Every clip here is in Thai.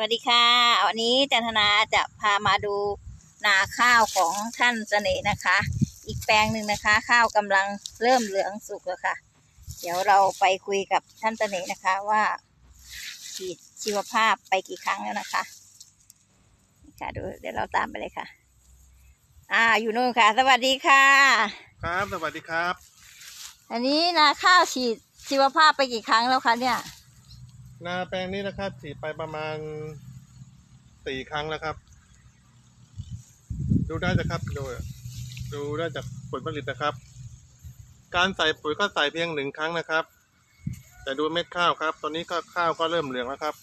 วัสดีค่ะ วันนี้จันทนาจะพามาดูนาข้าวของท่านเสน่ห์นะคะ อีกแปลงหนึ่งนะคะ ข้าวกำลังเริ่มเหลืองสุกแล้วค่ะ เดี๋ยวเราไปคุยกับท่านเสน่ห์นะคะว่าฉีดชีวภาพไปกี่ครั้งแล้วนะคะนี่ค่ะดูเดี๋ยวเราตามไปเลยค่ะ อ่าอยู่นู่นค่ะ สวัสดีค่ะ ครับสวัสดีครับ อันนี้นาข้าวฉีดชีวภาพไปกี่ครั้งแล้วคะเนี่ย นาแปลงนี้นะครับฉีดไปประมาณสี่ครั้งแล้วครับ ดูได้นะครับดูดูได้จากผลผลิตนะครับ การใส่ปุ๋ยก็ใส่เพียงหนึ่งครั้งนะครับ แต่ดูเม็ดข้าวครับ ตอนนี้ก็ข้าวก็เริ่มเหลืองแล้วครับ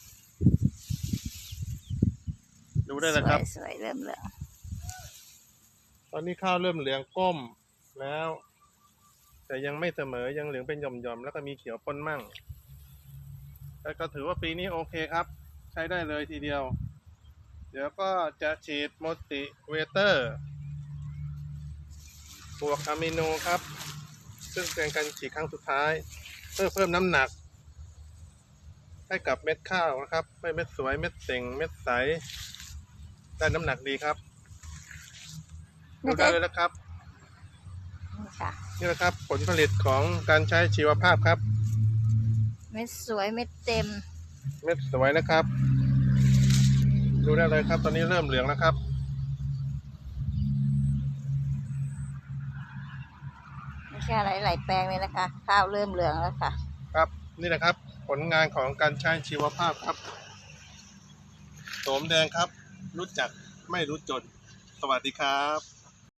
ดูได้นะครับสวยๆเริ่มเหลืองตอนนี้ข้าวเริ่มเหลืองก้มแล้ว แต่ยังไม่เสมอยังเหลืองเป็นหย่อมๆแล้วก็มีเขียวปนมั่ง แต่ก็ถือว่าปีนี้โอเคครับ ใช้ได้เลยทีเดียว เดี๋ยวก็จะฉีดโมติเวเตอร์ บวกอะมิโนครับ ซึ่งเป็นการฉีดครั้งสุดท้าย เพื่อเพิ่มน้ำหนัก ให้กับเม็ดข้าวนะครับให้เม็ดสวยเม็ดเต่งเม็ดใส ได้น้ำหนักดีครับดูได้เลยนะครับ นี่ค่ะนี่นะครับผลผลิตของการใช้ชีวภาพครับเม็ดสวยเม็ดเต็ม เม็ดสวยนะครับ ดูได้เลยครับตอนนี้เริ่มเหลืองแล้วครับ ไม่ใช่อะไรหลายแปลงเลยนะคะ ข้าวเริ่มเหลืองแล้วค่ะ ครับนี่นะครับ ผลงานของการใช้ชีวภาพครับโสมแดงครับ รู้จักไม่รู้จน สวัสดีครับ